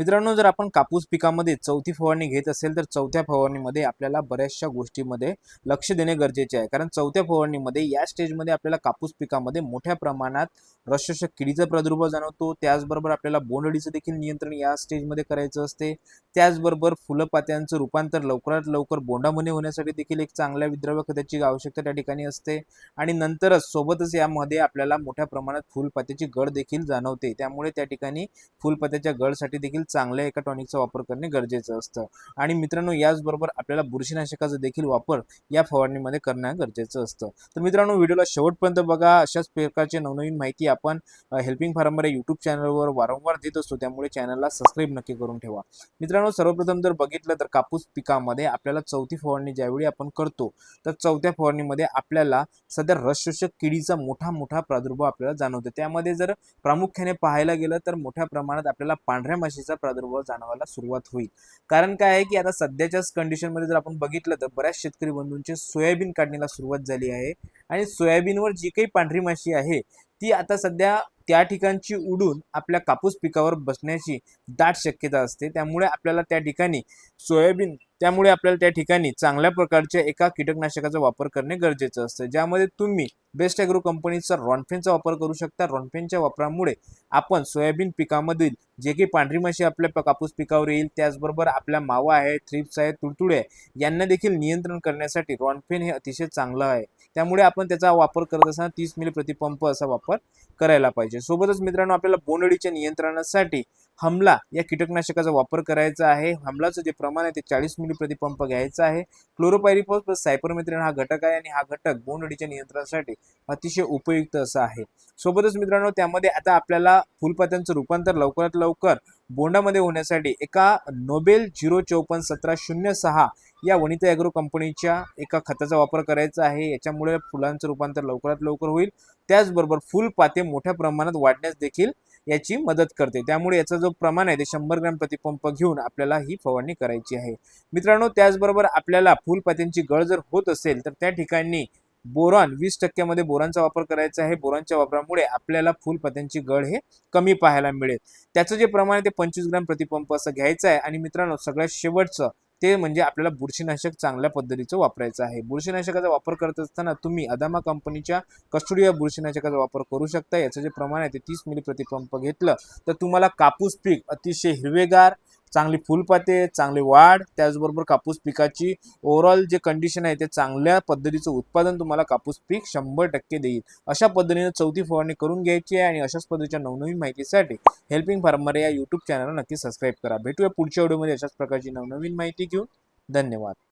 मित्रांनो जर आपण कापूस पिकामध्ये चौथी फवारणी घेत असेल तर चौथ्या फवारणीमध्ये आपल्याला बऱ्याचशा गोष्टीमध्ये लक्ष देणे गरजेचे आहे. कारण चौथ्या फवारणीमध्ये या स्टेजमध्ये आपल्याला कापूस पिकामध्ये मोठ्या प्रमाणात रसशोषक किडीचा प्रादुर्भाव जाणवतो. त्याचबरोबर आपल्याला बोंडअळीचं देखील नियंत्रण या स्टेजमध्ये करायचं असते. त्याचबरोबर फुलपात्यांचं रूपांतर लवकरात लवकर बोंडामध्ये होण्यासाठी देखील एक चांगल्या विद्रव्य खताची आवश्यकता त्या ठिकाणी असते. आणि नंतरच सोबतच यामध्ये आपल्याला मोठ्या प्रमाणात फुलपात्याची गळ देखील जाणवते. त्यामुळे त्या ठिकाणी फुलपात्याच्या गळसाठी देखील चांगल्या एका टॉनिकचा वापर करणे गरजेचं असतं. आणि मित्रांनो याचबरोबर आपल्याला बुरशीनाशकाचा देखील वापर या फवारणीमध्ये करणं गरजेचं असतं. तर मित्रांनो व्हिडिओला शेवटपर्यंत बघा. अशाच प्रकारची नवनवीन माहिती आपण हेल्पिंग फार्मर या यूट्यूब चॅनलवर वारंवार देत असतो. त्यामुळे चॅनलला सबस्क्राईब नक्की करून ठेवा. मित्रांनो सर्वप्रथम जर बघितलं तर कापूस पिकामध्ये आपल्याला चौथी फवारणी ज्यावेळी आपण करतो तर चौथ्या फवारणीमध्ये आपल्याला सध्या रसशोषक किडीचा मोठा मोठा प्रादुर्भाव आपल्याला जाणवतो. त्यामध्ये जर प्रामुख्याने पाहायला गेलं तर मोठ्या प्रमाणात आपल्याला पांढऱ्या माशीचा प्रादुर्भाव जाणवायला सुरुवात होईल. कारण काय आहे की आता सध्याच्याच कंडिशनमध्ये जर आपण बघितलं तर बऱ्याच शेतकरी बंधूंचे सोयाबीन काढणीला सुरुवात झाली आहे. आणि सोयाबीनवर जी काही पांढरी माशी आहे ती आता सध्या त्या ठिकाणची उडून आपल्या कापूस पिकावर बसण्याची दाट शक्यता असते. त्यामुळे आपल्याला त्या ठिकाणी सोयाबीन त्यामुळे आपल्याला त्या ठिकाणी चांगल्या प्रकारच्या एका कीटकनाशकाचा वापर करणे गरजेचं असतं. ज्यामध्ये तुम्ही बेस्ट ॲग्रो कंपनीचा रॉनफेनचा वापर करू शकता. रॉनफेनच्या वापरामुळे आपण सोयाबीन पिकामधील जे काही पांढरी माशी आपल्या कापूस पिकावर येईल त्याचबरोबर आपल्या मावा आहे थ्रिप्स आहे तुडतुडे आहे यांना देखील नियंत्रण करण्यासाठी रॉनफेन हे अतिशय चांगलं आहे. त्यामुळे आपण त्याचा वापर करत असताना तीस मिली प्रतिपंप असा वापर करायला पाहिजे. सोबतच मित्रांनो आपल्याला बोंडअळीच्या नियंत्रणासाठी हमला या कीटकनाशकाचा वापर करायचा आहे. हमलाचं जे प्रमाण आहे ते चाळीस मिली प्रतिपंप घ्यायचं आहे. क्लोरोपायरिफॉस प्लस सायपरमेथ्रिन हा घटक आहे आणि हा घटक बोंडअळीच्या नियंत्रणासाठी अतिशय उपयुक्त असा आहे. सोबतच मित्रांनो त्यामध्ये आता आपल्याला फुलपात्यांचं रूपांतर लवकरात लवकर बोंडामध्ये होण्यासाठी एका नोबेल झिरो चौपन्न सतरा शून्य सहा या वनिता ॲग्रो कंपनीच्या एका खताचा वापर करायचा आहे. याच्यामुळे फुलांचं रूपांतर लवकरात लवकर होईल. त्याचबरोबर फुलपाते मोठ्या प्रमाणात वाढण्यास देखील याची मदत करते. त्यामुळे याचा जो प्रमाण आहे ते शंभर ग्रॅम प्रतिपंप घेऊन आपल्याला ही फवारणी करायची आहे. मित्रांनो त्याचबरोबर आपल्याला फुलपात्यांची गळ जर होत असेल तर त्या ठिकाणी बोरॉन वीस टक्क्यामध्ये बोरॉनचा वापर करायचा आहे. बोरॉनच्या वापरामुळे आपल्याला फुलपात्यांची गळ हे कमी पाहायला मिळेल. त्याचं जे प्रमाण आहे ते पंचवीस ग्रॅम प्रतिपंप असं घ्यायचं आहे. आणि मित्रांनो सगळ्यात शेवटचं ते म्हणजे आपल्याला बुरशीनाशक चांगल्या पद्धतीचं वापरायचं आहे. बुरशीनाशकाचा वापर करत असताना तुम्ही अदामा कंपनीच्या कस्टोडिया बुरशीनाशकाचा वापर करू शकता. याचं जे प्रमाण आहे ते तीस मिली प्रतिपंप घेतलं. तर तुम्हाला कापूस पीक अतिशय हिरवेगार चांगली फुलपाते चांगली वाढ त्याचबरोबर कापूस पिकाची ओव्हरऑल जे कंडिशन आहे ते चांगल्या पद्धतीचं उत्पादन तुम्हाला कापूस पीक शंभर टक्के देईल. अशा पद्धतीने चौथी फवारणी करून घ्यायची आहे आणि अशाच पद्धतीच्या नवनवीन माहितीसाठी हेल्पिंग फार्मर या यूट्यूब चॅनलला नक्की सबस्क्राईब करा. भेटूया पुढच्या व्हिडिओमध्ये अशाच प्रकारची नवनवीन माहिती घेऊन. धन्यवाद.